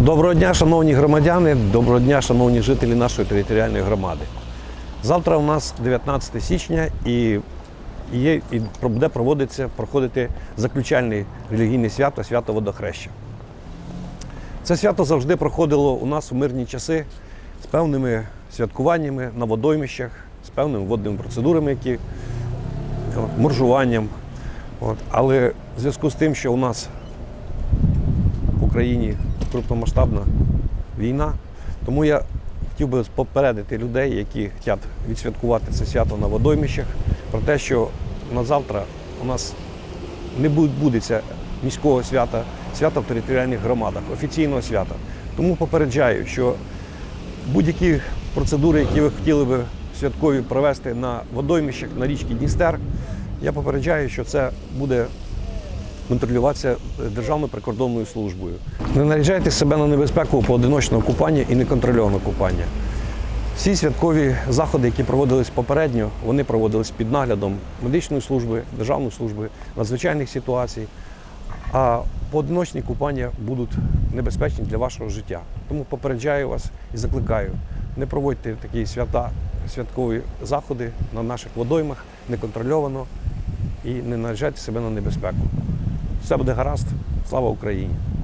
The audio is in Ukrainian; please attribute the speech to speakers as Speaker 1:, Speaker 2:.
Speaker 1: Доброго дня, шановні громадяни, доброго дня, шановні жителі нашої територіальної громади. Завтра у нас 19 січня і, є, і буде проводитися, проходити заключальне релігійне свято, свято водохреща. Це свято завжди проходило у нас у мирні часи з певними святкуваннями на водоймищах, з певними водними процедурами, які от, моржуванням. От. Але в зв'язку з тим, що у нас в Україні крупномасштабна війна. Тому я хотів би попередити людей, які хочуть відсвяткувати це свято на водоймищах, про те, що на завтра у нас не відбудеться міського свята, свята в територіальних громадах, офіційного свята. Тому попереджаю, що будь-які процедури, які ви хотіли би святкові провести на водоймищах на річці Дністер, я попереджаю, що це буде контролюватися Державною прикордонною службою. Не наряджайте себе на небезпеку поодиночного купання і неконтрольованого купання. Всі святкові заходи, які проводились попередньо, вони проводились під наглядом медичної служби, державної служби, надзвичайних ситуацій. А поодиночні купання будуть небезпечні для вашого життя. Тому попереджаю вас і закликаю, не проводьте такі свята, святкові заходи на наших водоймах неконтрольовано і не наражайте себе на небезпеку. Все буде гаразд. Слава Україні!